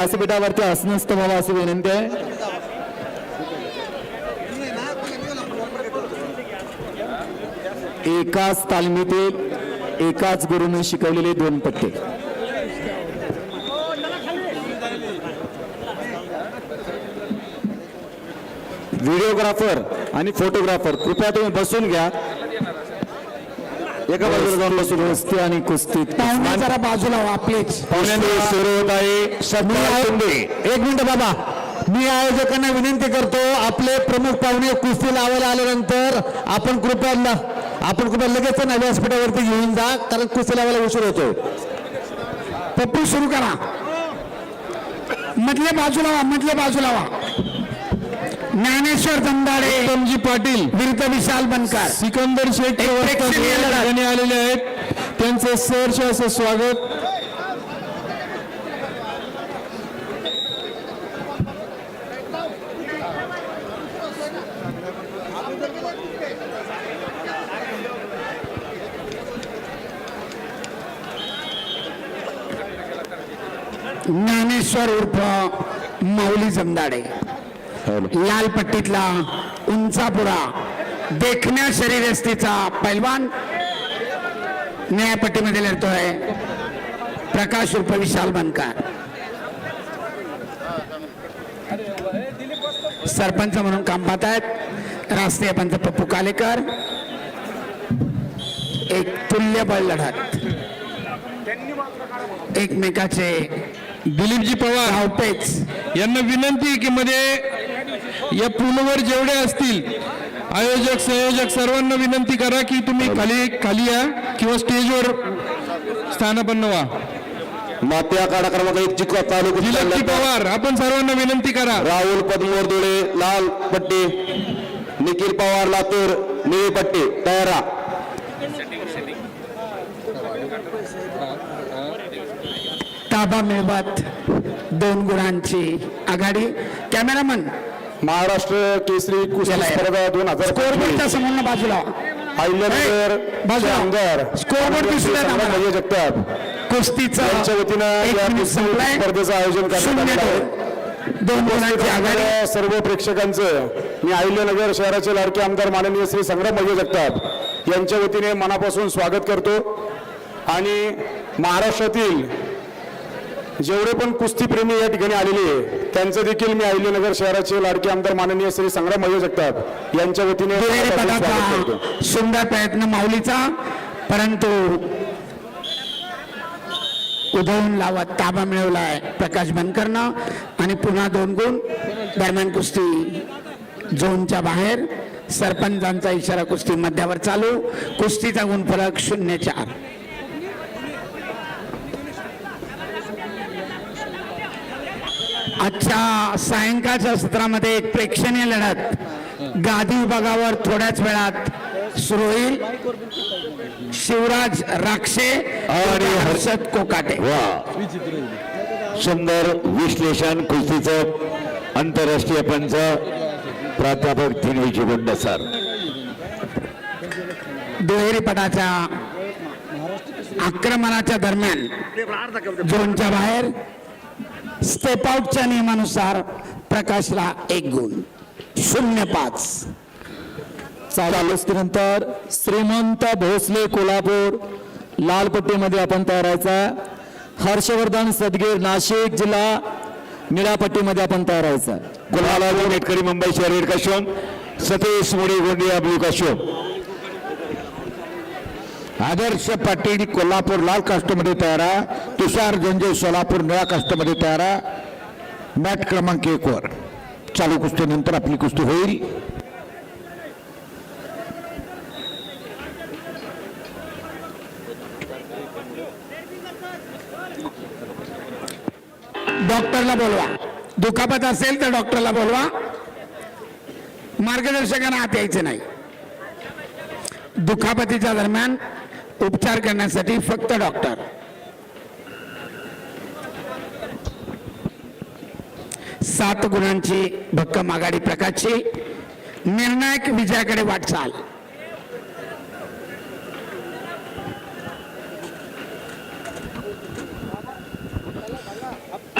व्यासपीठावरती असनस्त व्हावं अशी विनंती आहे एकाच तालमीतील एकाच गुरुने शिकवलेले दोन पट्टे व्हिडिओग्राफर आणि फोटोग्राफर कृपया तुम्ही बसून घ्या एका बाजूला जाऊन बसून कुस्ती आणि कुस्ती. पाहुणे जरा बाजूला व्हा प्लीज पाहुण्यांनी सुरू होत आहे. सन्मान शिंदे. एक मिनिट बाबा. मी आयोजकांना विनंती करतो आपले प्रमुख पाहुणे कुस्ती लावायला आल्यानंतर आपण कृपया ल- आपण कृपया लगेच ना व्यासपीठावरती घेऊन जा कारण कुस्ती लावायला उशीर होतो पप्पू सुरू करा. मधल्या बाजूला व्हा मधल्या बाजूला व्हा ज्ञानेश्वर दंदाडे एमजी पाटील विरुद्ध विशाल बनकर. सिकंदर. ठिकाणी आलेले आहेत. त्यांचं सहर्ष असं स्वागत. ज्ञानेश्वर उर्फ माऊली जमदाडे. लाल पट्टीतला उंचापुरा देखण्या शरीरस्तीचा पैलवान निळ्या पट्टीमध्ये लढतोय प्रकाश उर्फ विशाल बनकर. सरपंच म्हणून काम पाहत आहेत राष्ट्रीय पंच पप्पू कालेकर. एक तुल्यबळ लढत. एकमेकाचे दिलीपजी पवार धावपेच. यांना विनंती की मध्ये या पूलवर जेवढे असतील आयोजक संयोजक सर्वांना विनंती करा की तुम्ही खाली खाली या किंवा स्टेजवर स्थानापन्न व्हा माती आखाडा क्रमांक एक चिकवा तालुका पवार आपण सर्वांना विनंती करा. राहुल पद्मवर्दुळे लाल पट्टी निखिल पवार लातूर निळी पट्टी तयारा. ताबा मिळवत दोन गुणांची आघाडी. कॅमेरामन महाराष्ट्र केसरी कुस्ती. स्पर्धा दोन हजार स्कोरबोर्डच्या समोर बाजूला अहिल्यानगर बाजूला. आमदार स्कोरबोर्ड जगताप कुस्तीचं यांच्या वतीनं या कुस्ती. स्पर्धेचं आयोजन करण्यात आहे. दोन. गुणांची आघाडी सर्व प्रेक्षकांचं मी अहिल्यानगर शहराचे लाडके आमदार माननीय श्री संग्राम भैया जगताप यांच्या वतीने मनापासून स्वागत करतो आणि महाराष्ट्रातील जेवढे पण कुस्तीप्रेमी या ठिकाणी आलेले आहे त्यांचं देखील मी अहिल्यानगर शहराचे लाडके आमदार माननीय श्री संग्राम भैया जगताप यांच्या वतीने सुंदर प्रयत्न माऊलीचा परंतु उधळून लावत ताबा मिळवलाय प्रकाश बनकरनं आणि पुन्हा दोन गुण. दरम्यान कुस्ती झोनच्या बाहेर सरपंचांचा इशारा कुस्ती मध्यावर चालू. कुस्तीचा गुण फरक शून्य चार. आजच्या सायंकाळच्या सत्रामध्ये एक प्रेक्षणीय लढत. गादी विभागावर थोड्याच वेळात सुरू होईल. शिवराज राक्षे आणि हर्षद कोकाटे. सुंदर विश्लेषण कुस्तीचं आंतरराष्ट्रीय पंच प्राध्यापक थिनवीची गुंड सर. दुहेरी पटाच्या आक्रमणाच्या दरम्यान झोनच्या बाहेर स्टेप आउटच्या नियमानुसार प्रकाशला एक गुण. शून्य पाच. चालू श्रीमंत भोसले कोल्हापूर. लाल पट्टीमध्ये आपण तयारायचा हर्षवर्धन सदगीर नाशिक जिल्हा. निळ्या पट्टीमध्ये आपण तयारायचा गुलाला मेटकरी मुंबई शहर रेड काशोम सतीश मुडी गोंदिया ब्लू काशोम आदर्श पाटील कोल्हापूर लाल कास्टमध्ये तयारा तुषार जंजे सोलापूर निळा कास्टमध्ये तयारा मॅट क्रमांक एक वर. चालू कुस्तीनंतर आपली कुस्ती होईल. डॉक्टरला बोलवा. दुखापत असेल तर डॉक्टरला बोलवा. मार्गदर्शकांना हात यायचं नाही. दुखापतीच्या दरम्यान उपचार करण्यासाठी फक्त डॉक्टर. सात गुणांची भक्कम आघाडी प्रकारची. निर्णायक विजयाकडे वाटचाल.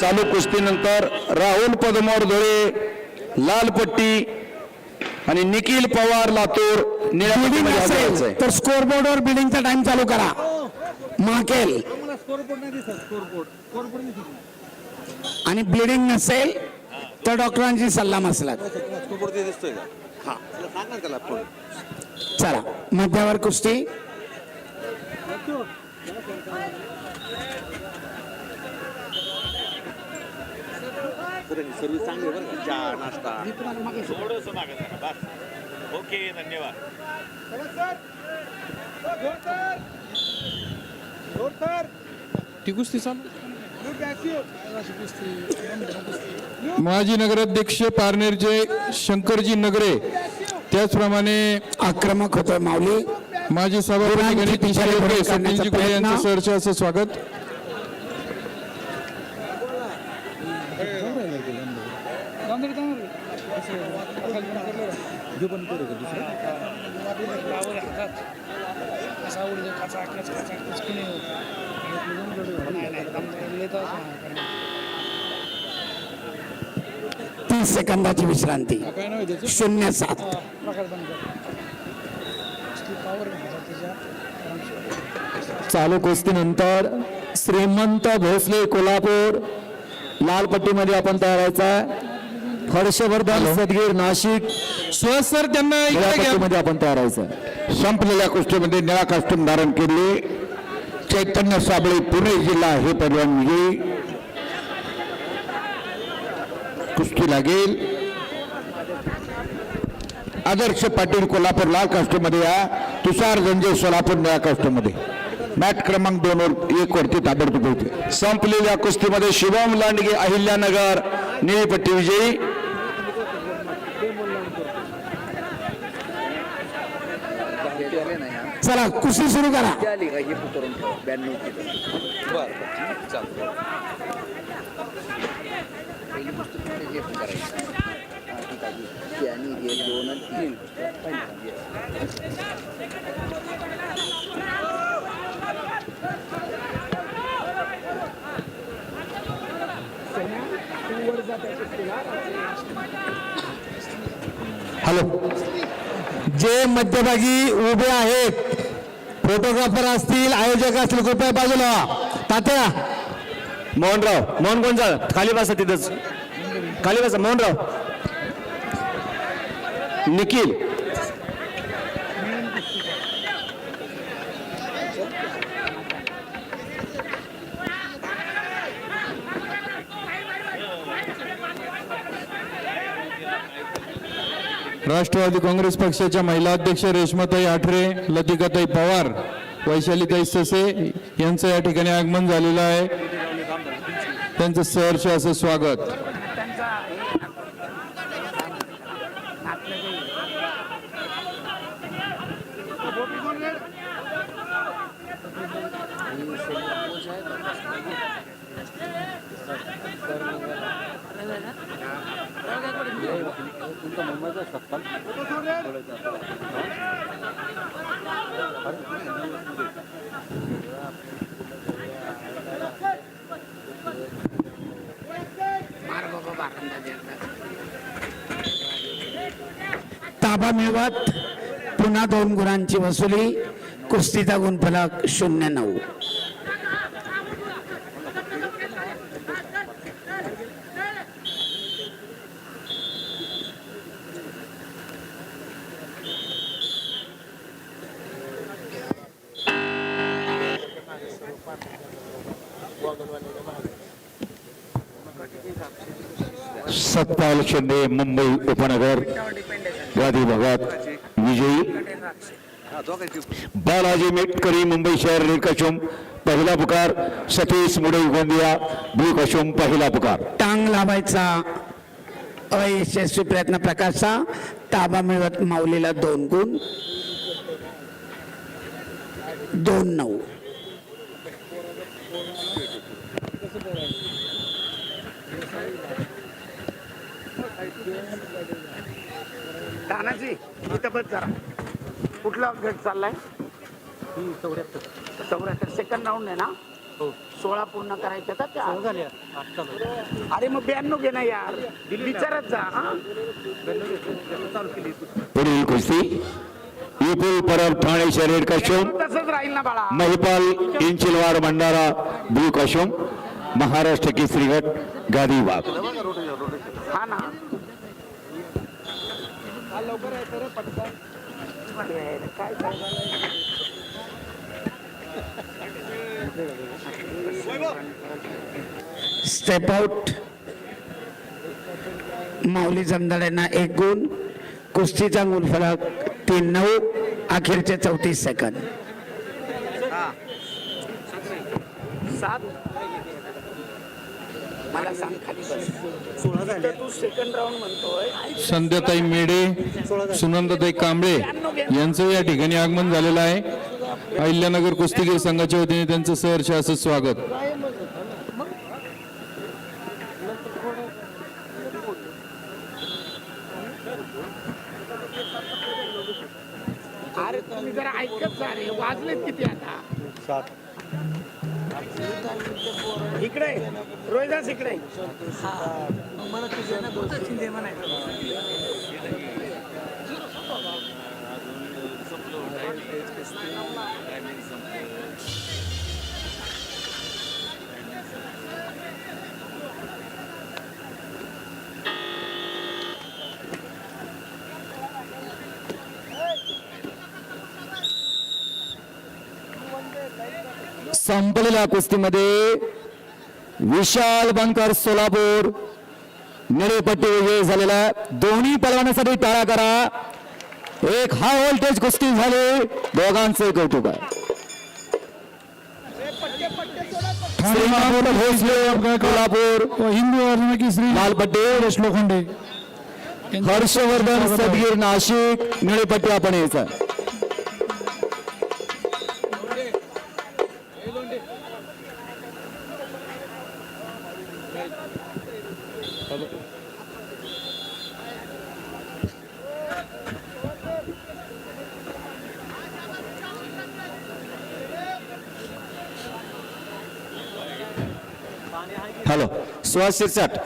चालू कुस्तीनंतर राहुल पदमोर धुळे लाल पट्टी आणि निखिल पवार लातूर. बिल्डिंग असेल. तर स्कोरबोर्डवर बिल्डिंगचा टाइम चालू करा. माकेल. आणि ब्लिडिंग नसेल तर डॉक्टरांची सल्ला मसलत. चला मध्यावर कुस्ती. सर्विस चांगली बरं का. चहा नाश्ता. ओके धन्यवाद. ती कुस्ती चालू माजी नगराध्यक्ष पारनेरचे शंकरजी नगरे त्याचप्रमाणे आक्रमक होतोय माऊली. माजी सभापती गुणांची गणेश पिछाडी शिंदे, पुढे सचिनजी करण्याचा गुळे यांचं प्रयत्न. सहर्ष असं नाही तीस सेकंदाची विश्रांती. शून्य सात. चालू कुस्तीनंतर श्रीमंत भोसले कोल्हापूर. लाल पट्टीमध्ये आपण तयार व्हायचा हर्षवर्धन सदगीर नाशिक. सुहास सर त्यांना इकडे घ्या. आपण तयार व्हायचं संपलेल्या कुस्तीमध्ये निळा कास्टूम धारण केले. चैतन्य साबळे पुणे जिल्हा हे पैलवान विजयी कुस्ती लागेल. आदर्श पाटील कोल्हापूर लाल कास्टूमध्ये या. तुषार गंजे सोलापूर निळ्या कास्टूमध्ये मॅट क्रमांक दोन वर एक वरती ताबडतोब होते. संपलेल्या कुस्तीमध्ये शिवम लांडगे अहिल्यानगर निळी पट्टी विजयी. चला कुस्ती सुरू करा. आली का हॅलो जे मध्यभागी उभे आहेत फोटोग्राफर असतील आयोजक असतील कृपया बाजूला तात्या. मोहनराव मोहन कोणचा खाली बसा तिथंच. खाली बसा मोहनराव. निखिल. राष्ट्रवादी काँग्रेस पक्षाच्या महिला अध्यक्ष रेश्माताई आठरे लतिकाताई पवार वैशालीताई ससे यांचं या ठिकाणी आगमन झालेलं आहे. त्यांचं सहर्ष असं स्वागत. ताबा मिळवत पुन्हा दोन गुणांची वसुली कुस्तीचा गुणफलक शून्य नऊ. सत्पाल शिंदे मुंबई उपनगर गादी भागात विजयी. बालाजी मेटकरी मुंबई शहर रेखशुम पहिला पुकार सतीश मुडे गोंदिया. भूकशुम पहिला पुकार. टांग लावायचा. अयशस्वी प्रयत्न प्रकाशचा. ताबा मिळवत माऊलीला दोन गुण. दोन नऊ. तानाजी इथं बस जरा. कुठला गट चाललाय? चौऱ्याहत्तर. चौऱ्याहत्तर. सेकंड राऊंड आहे ना? सोळा पूर्ण करायच्या का त्या अरे मग ब्याण्णव घे ना यार. विचारत जा हा? पुढील कुस्ती. विपुल परब ठाणे शरीर कश्यप. तसंच राहील ना बाळा. महिपाल इंचिलवार भंडारा ब्लू कशोम महाराष्ट्र केसरी गट गादी वाघ. हा ना. काय स्टेप आउट माऊली जमदाड्यांना एक गुण कुस्तीचा गुण फलक तीन नऊ अखेरचे चौतीस सेकंद सात. मला सांग खाली बस. इथं तू सेकंड राऊंड म्हणतोय. संध्याताई मेढे सुनंदाताई कांबळे यांचं या ठिकाणी आगमन झालेलं आहे. अहिल्यानगर कुस्तीगीर संघाच्या वतीने त्यांचं सहर्ष असं स्वागत. अरे तुम्ही जरा ऐकत जा रे. वाजलेत किती आता? इकडे रोहिदास इकडे संपलेल्या कुस्तीमध्ये विशाल बनकर सोलापूर निळेपट्टी विजयी झालेला दोन्ही पलवानासाठी टाळा करा. एक हाय व्होल्टेज कुस्ती झाली. दोघांचे कौतुक आहे. भोसले कोल्हापूर हिंदू श्री लालपट्टी सुरेश लोखंडे हर्षवर्धन सदगीर नाशिक निळेपट्टी आपण यायचा हॅलो सुहास शिरसाट